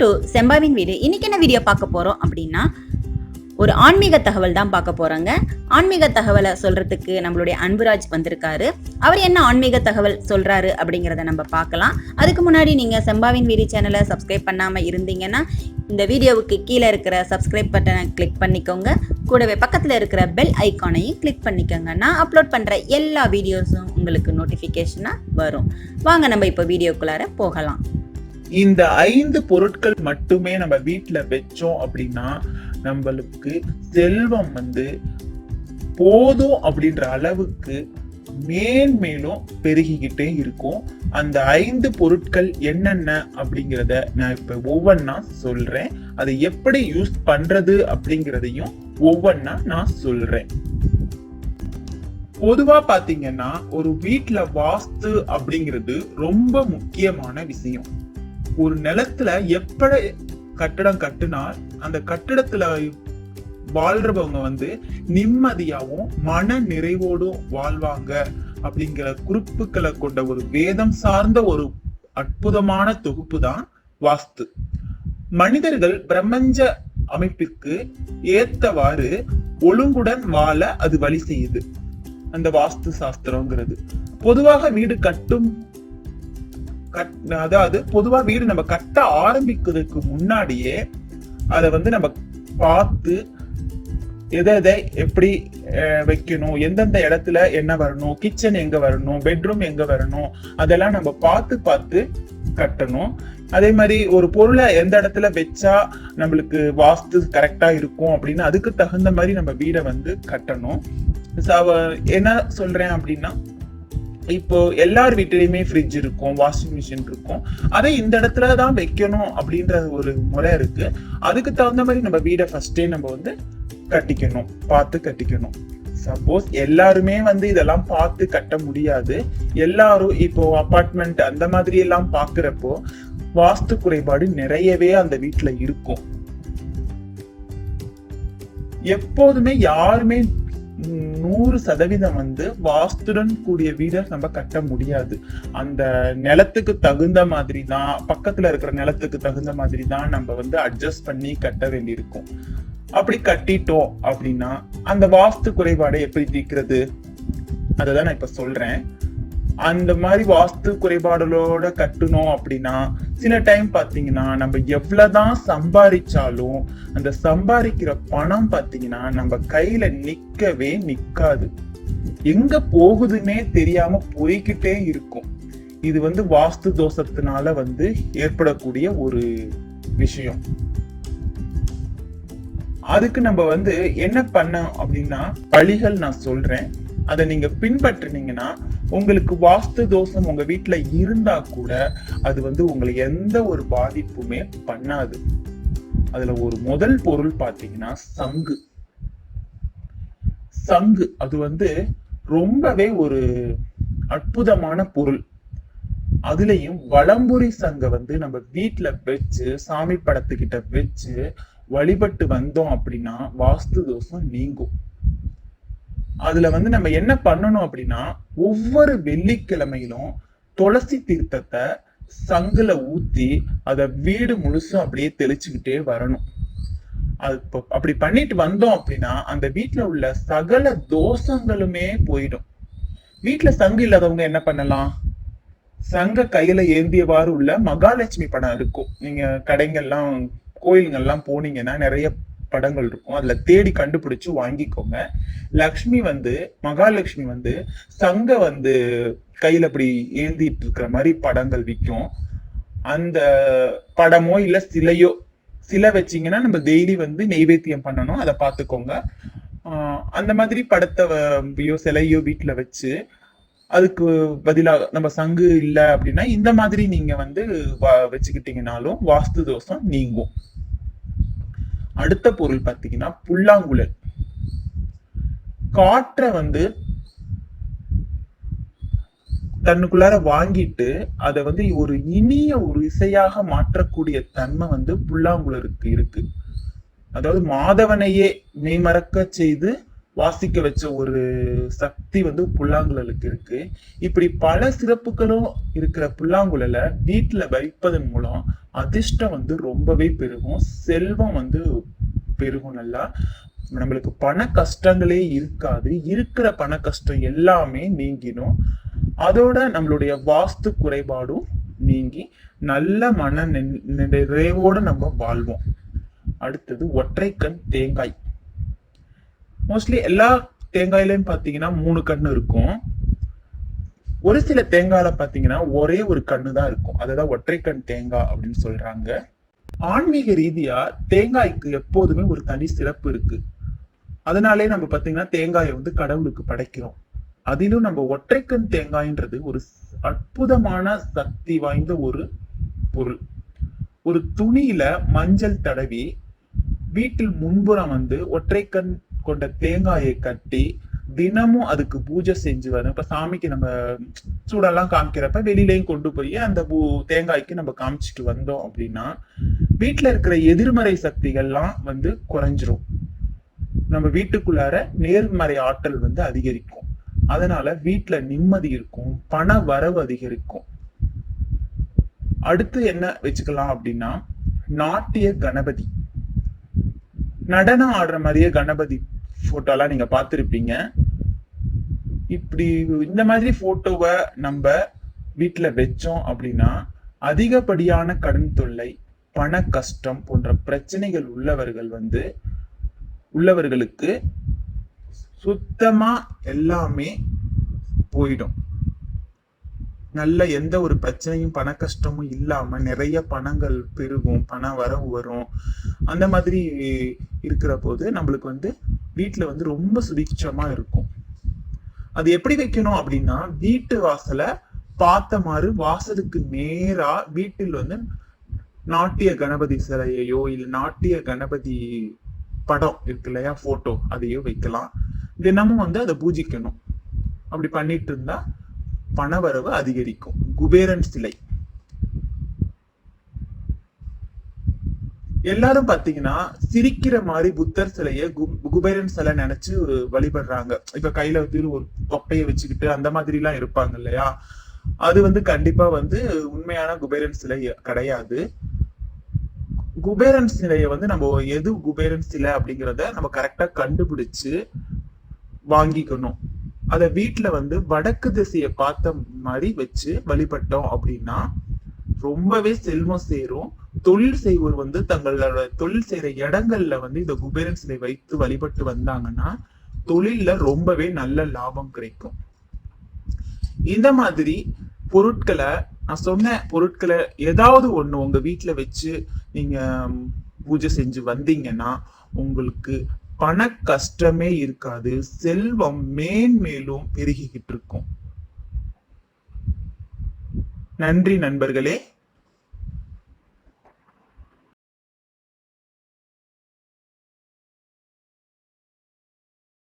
To செம்பாவின் வீடு. இன்னைக்கு என்ன வீடியோ பார்க்க போகிறோம் அப்படின்னா ஒரு ஆன்மீக தகவல் தான் பார்க்க போகிறாங்க ஆன்மீக தகவலை சொல்கிறதுக்கு நம்மளுடைய அன்புராஜ் வந்திருக்காரு. அவர் என்ன ஆன்மீக தகவல் சொல்கிறாரு அப்படிங்கிறத நம்ம பார்க்கலாம். அதுக்கு முன்னாடி நீங்கள் செம்பாவின் வீடு சேனலை சப்ஸ்கிரைப் பண்ணாமல் இருந்தீங்கன்னா இந்த வீடியோவுக்கு கீழே இருக்கிற சப்ஸ்கிரைப் பட்டனை கிளிக் பண்ணிக்கோங்க. கூடவே பக்கத்தில் இருக்கிற பெல் ஐக்கானையும் கிளிக் பண்ணிக்கோங்க. நான் அப்லோட் பண்ணுற எல்லா வீடியோஸும் உங்களுக்கு நோட்டிஃபிகேஷனாக வரும். வாங்க நம்ம இப்போ வீடியோக்குள்ளார போகலாம். இந்த ஐந்து பொருட்கள் மட்டுமே நம்ம வீட்டில் வச்சோம் அப்படின்னா நம்மளுக்கு செல்வம் வந்து போதும் அப்படின்ற அளவுக்கு மேன்மேலும் பெருகிக்கிட்டே இருக்கும். அந்த ஐந்து பொருட்கள் என்னென்ன அப்படிங்கிறத நான் இப்ப ஒவ்வொன்னா சொல்றேன். அதை எப்படி யூஸ் பண்றது அப்படிங்கிறதையும் ஒவ்வொன்னா நான் சொல்றேன். பொதுவா பாத்தீங்கன்னா ஒரு வீட்டில் வாஸ்து அப்படிங்கிறது ரொம்ப முக்கியமான விஷயம். ஒரு நிலத்துல எப்படி கட்டடம் கட்டுனா அந்த கட்டிடத்துல வாழ்றவங்க வந்து நிம்மதியாகவும் மன நிறைவோடும் வாழ்வாங்க. அப்படிங்கிற குறிப்புகளை கொண்ட ஒரு வேதம் சார்ந்த ஒரு அற்புதமான தொகுப்பு தான் வாஸ்து. மனிதர்கள் பிரபஞ்ச அமைப்பிற்கு ஏத்தவாறு ஒழுங்குடன் வாழ அது வழி செய்யுது. அந்த வாஸ்து சாஸ்திரங்கிறது. பொதுவாக வீடு கட்டும் கட் அதாவது பொதுவா வீடு நம்ம கட்ட ஆரம்பிக்கிறதுக்கு முன்னாடியே அதை வந்து நம்ம பார்த்து எதை எதை எப்படி வைக்கணும் எந்தெந்த இடத்துல என்ன வரணும் கிச்சன் எங்க வரணும் பெட்ரூம் எங்க வரணும் அதெல்லாம் நம்ம பார்த்து பார்த்து கட்டணும். அதே மாதிரி ஒரு பொருளை எந்த இடத்துல வச்சா நம்மளுக்கு வாஸ்து கரெக்டா இருக்கும் அப்படின்னு அதுக்கு தகுந்த மாதிரி நம்ம வீடை வந்து கட்டணும். என்ன சொல்றேன் அப்படின்னா இப்போ எல்லார் வீட்டிலையுமே ஃப்ரிட்ஜ் இருக்கும் வாஷிங் மிஷின் இருக்கும். அதை இந்த இடத்துல தான் வைக்கணும் அப்படின்ற ஒரு முறை இருக்கு. அதுக்கு தகுந்த மாதிரி நம்ம வீடை ஃபர்ஸ்டே நம்ம வந்து கட்டிக்கணும் பார்த்து கட்டிக்கணும். சப்போஸ் எல்லாருமே வந்து இதெல்லாம் பார்த்து கட்ட முடியாது. எல்லாரும் இப்போ அப்பார்ட்மெண்ட் அந்த மாதிரி எல்லாம் பாக்குறப்போ வாஸ்து குறைபாடு நிறையவே அந்த வீட்டுல இருக்கும். எப்போதுமே யாருமே நூறு சதவீதம் வந்து வாஸ்துடன் கூடிய வீடை நம்ம கட்ட முடியாது. அந்த நிலத்துக்கு தகுந்த மாதிரி தான் பக்கத்துல இருக்கிற நிலத்துக்கு தகுந்த மாதிரி தான் நம்ம வந்து அட்ஜஸ்ட் பண்ணி கட்ட வேண்டியிருக்கும். அப்படி கட்டிட்டோம் அப்படின்னா அந்த வாஸ்து குறைபாடை எப்படி தீர்க்கிறது? அதை தான் நான் இப்ப சொல்றேன். அந்த மாதிரி வாஸ்து குறைபாடுகளோட கட்டணும் அப்படின்னா சில டைம் பார்த்தீங்கன்னா நம்ம எவ்வளவுதான் சம்பாதிச்சாலும் அந்த சம்பாதிக்கிற பணம் பார்த்தீங்கன்னா நம்ம கையில நிற்கவே நிற்காது எங்க போகுதுன்னே தெரியாம போய்கிட்டே இருக்கும். இது வந்து வாஸ்து தோஷத்தினால வந்து ஏற்படக்கூடிய ஒரு விஷயம். அதுக்கு நம்ம வந்து என்ன பண்ணோம் அப்படின்னா வழிகள் நான் சொல்றேன். அதை நீங்க பின்பற்றினீங்கன்னா உங்களுக்கு வாஸ்து தோஷம் உங்க வீட்டுல இருந்தா கூட அது வந்து உங்களை எந்த ஒரு பாதிப்புமே பண்ணாது. அதுல ஒரு முதல் பொருள் பாத்தீங்கன்னா சங்கு. சங்கு அது வந்து ரொம்பவே ஒரு அற்புதமான பொருள். அதுலயும் வலம்புரி சங்க வந்து நம்ம வீட்டுல வச்சு சாமி படத்துக்கிட்ட வச்சு வழிபட்டு வந்தோம் அப்படின்னா வாஸ்து தோஷம் நீங்கும். அதுல வந்து நம்ம என்ன பண்ணணும் அப்படின்னா ஒவ்வொரு வெள்ளிக்கிழமையிலும் துளசி தீர்த்தத்தை சங்குல ஊத்தி அதை வீடு முழுசும் அப்படியே தெளிச்சுக்கிட்டே வரணும். அது அப்படி பண்ணிட்டு வந்தோம் அப்படின்னா அந்த வீட்டுல உள்ள சகல தோஷங்களுமே போயிடும். வீட்டுல சங்கு இல்லாதவங்க என்ன பண்ணலாம்? சங்க கையில ஏந்தியவாறு உள்ள மகாலட்சுமி படம் இருக்கும். நீங்க கடைங்கள்லாம் கோயிலுங்கள்லாம் போனீங்கன்னா நிறைய படங்கள் இருக்கும். அதுல தேடி கண்டுபிடிச்சு வாங்கிக்கோங்க. லக்ஷ்மி வந்து மகாலட்சுமி வந்து சங்க வந்து கையில அப்படி ஏந்திட்டு இருக்கிற மாதிரி படங்கள் விற்கும் அந்த படமோ இல்ல சிலையோ சிலை வச்சீங்கன்னா நம்ம டெய்லி வந்து நெய்வேத்தியம் பண்ணணும். அதை பார்த்துக்கோங்க. அந்த மாதிரி படத்தை சிலையோ வீட்டில் வச்சு அதுக்கு பதிலாக நம்ம சங்கு இல்லை அப்படின்னா இந்த மாதிரி நீங்க வந்து வ- வச்சுக்கிட்டீங்கனாலும் வாஸ்து தோஷம் நீங்கும். அடுத்த பொருள் பாத்தீங்கன்னா புல்லாங்குழல். காற்றை வந்து தன்னுக்குள்ளார வாங்கிட்டு அதை வந்து ஒரு இனிய ஒரு இசையாக மாற்றக்கூடிய தன்மை வந்து புல்லாங்குழலுக்கு இருக்கு. அதாவது மாதவனையே மெய்மறக்க செய்து வாசிக்க வச்ச ஒரு சக்தி வந்து புல்லாங்குழலுக்கு இருக்கு. இப்படி பல சிறப்புகளும் இருக்கிற புல்லாங்குழலை வீட்டுல வைப்பதன் மூலம் அதிர்ஷ்டம் வந்து ரொம்பவே பெருகும். செல்வம் வந்து பெருகும் நல்லா. நம்மளுக்கு பண கஷ்டங்களே இருக்காது. இருக்கிற பண கஷ்டம் எல்லாமே நீங்கிடும். அதோட நம்மளுடைய வாஸ்து குறைபாடும் நீங்கி நல்ல மன நின்- நிறைவோட நம்ம வாழ்வோம். அடுத்தது ஒற்றைக்கண் தேங்காய். மோஸ்ட்லி எல்லா தேங்காயிலையும் பாத்தீங்கன்னா மூணு கண்ணு இருக்கும். ஒரு சில தேங்காயில பாத்தீங்கன்னா ஒரே ஒரு கண்ணு தான் இருக்கும். அதுதான் ஒற்றைக்கண் தேங்காய் அப்படின்னு சொல்றாங்க. ஆன்மீக ரீதியா தேங்காய்க்கு எப்போதுமே ஒரு தனி சிறப்பு இருக்கு. அதனாலே நம்ம பாத்தீங்கன்னா தேங்காயை வந்து கடவுளுக்கு படைக்கிறோம். அதிலும் நம்ம ஒற்றைக்கண் தேங்காய்ன்றது ஒரு அற்புதமான சக்தி வாய்ந்த ஒரு பொருள். ஒரு துணியில மஞ்சள் தடவி வீட்டில் முன்புறம் வந்து ஒற்றைக்கண் கொண்ட தேங்காயை கட்டி தினமும் அதுக்கு பூஜை செஞ்சு வரும் இப்ப சாமிக்கு நம்ம சூடெல்லாம் காமிக்கிறப்ப வெளியிலையும் கொண்டு போய் அந்த பூ தேங்காய்க்கு நம்ம காமிச்சிட்டு வந்தோம் அப்படின்னா வீட்டுல இருக்கிற எதிர்மறை சக்திகள்லாம் வந்து குறைஞ்சிரும். நம்ம வீட்டுக்குள்ளார நேர்மறை ஆற்றல் வந்து அதிகரிக்கும். அதனால வீட்டுல நிம்மதி இருக்கும் பண வரவு அதிகரிக்கும். அடுத்து என்ன வச்சுக்கலாம் அப்படின்னா நாட்டிய கணபதி. நடனம் ஆடுற மாதிரியே கணபதி ஃபோட்டோலாம் நீங்க பார்த்துருப்பீங்க. இப்படி இந்த மாதிரி போட்டோவை நம்ம வீட்டில் வச்சோம் அப்படின்னா அதிகப்படியான கடன் தொல்லை பண கஷ்டம் போன்ற பிரச்சனைகள் உள்ளவர்கள் வந்து உள்ளவர்களுக்கு சுத்தமா எல்லாமே போயிடும். நல்ல எந்த ஒரு பிரச்சனையும் பண கஷ்டமும் இல்லாம நிறைய பணங்கள் பெருகும் பண வரவு வரும். அந்த மாதிரி இருக்கிற போது நம்மளுக்கு வந்து வீட்டில் வந்து ரொம்ப சுபிட்சமா இருக்கும். அது எப்படி வைக்கணும் அப்படின்னா வீட்டு வாசலை பார்த்தமாறு வாசலுக்கு நேரா வீட்டில் வந்து நாட்டிய கணபதி சிலையையோ இல்லை நாட்டிய கணபதி படம் இருக்கு இல்லையா போட்டோ அதையோ வைக்கலாம். தினமும் வந்து அதை பூஜிக்கணும். அப்படி பண்ணிட்டு இருந்தா பணவரவு அதிகரிக்கும். குபேரன் சிலை. எல்லாரும் பாத்தீங்கன்னா சிரிக்கிற மாதிரி புத்தர் சிலைய குபேரன் சிலை நினைச்சு வழிபடுறாங்க. இப்ப கையில வந்து ஒரு தொப்பையை வச்சுக்கிட்டு அந்த மாதிரி எல்லாம் இருப்பாங்க இல்லையா? அது வந்து கண்டிப்பா வந்து உண்மையான குபேரன் சிலை கிடையாது. குபேரன் சிலையை வந்து நம்ம எது குபேரன் சிலை அப்படிங்கிறத நம்ம கரெக்டா கண்டுபிடிச்சு வாங்கிக்கணும். அத வீட்டுல வந்து வடக்கு திசையை பார்த்த மாதிரி வச்சு வழிபட்டோம் அப்படின்னா ரொம்பவே செல்வம் சேரும். தொழில் செய்வோர் வந்து தங்களோட தொழில் செய்யற இடங்கள்ல வந்து இந்த குபேரன் சிலை வைத்து வழிபட்டு வந்தாங்கன்னா தொழில்ல ரொம்பவே நல்ல லாபம் கிடைக்கும். இந்த மாதிரி பொருட்களை நான் சொன்ன பொருட்களை ஏதாவது ஒண்ணு உங்க வீட்டுல வச்சு நீங்க பூஜை செஞ்சு வந்தீங்கன்னா உங்களுக்கு பண கஷ்டமே இருக்காது செல்வம் மேன்மேலும் பெருகிக்கிட்டு இருக்கும். நன்றி நண்பர்களே.